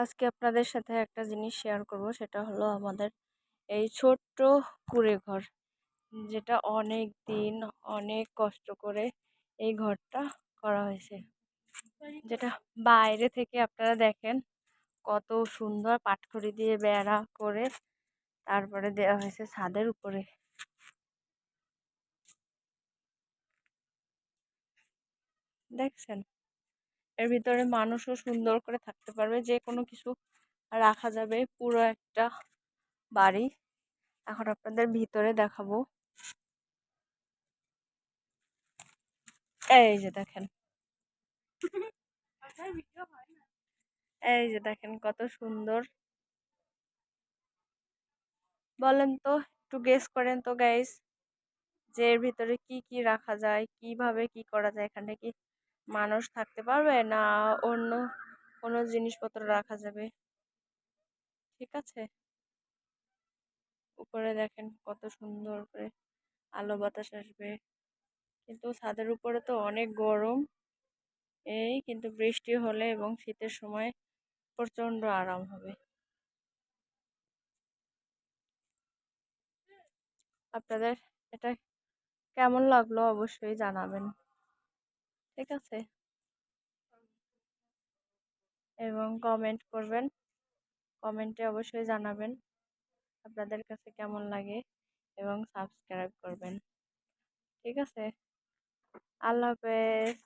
আজকে আপনাদের সাথে একটা জিনিস শেয়ার করব, সেটা হলো আমাদের এই ছোট্ট কুড়ে ঘর। যেটা অনেক দিন অনেক কষ্ট করে এই ঘরটা করা হয়েছে। যেটা বাইরে থেকে আপনারা দেখেন কত সুন্দর পাটখড়ি দিয়ে বেড়া করে তারপরে দেওয়া হয়েছে ছাদের উপরে। দেখছেন? এর ভিতরে মানুষও সুন্দর করে থাকতে পারবে, যে কোনো কিছু রাখা যাবে, পুরো একটা বাড়ি। এখন আপনাদের ভিতরে দেখাবো। এই যে দেখেন। এই যে দেখেন কত সুন্দর। বলেন তো, একটু গেস করেন তো গাইস যে এর ভিতরে কি কি রাখা যায়, কীভাবে কি করা যায় এখানে কি মানুষ থাকতে পারবে না অন্য কোনো জিনিসপত্র রাখা যাবে। ঠিক আছে? উপরে দেখেন কত সুন্দর করে আলো বাতাস আসবে। কিন্তু ছাদের উপরে তো অনেক গরম। এই কিন্তু বৃষ্টি হলে এবং শীতের সময় প্রচণ্ড আরাম হবে। আপনাদের এটা কেমন লাগল অবশ্যই জানাবেন। ঠিক আছে? এবং কমেন্ট করবেন। কমেন্টে অবশ্যই জানাবেন আপনাদের কাছে কেমন লাগে এবং সাবস্ক্রাইব করবেন। ঠিক আছে? আল্লাহ হাফেজ।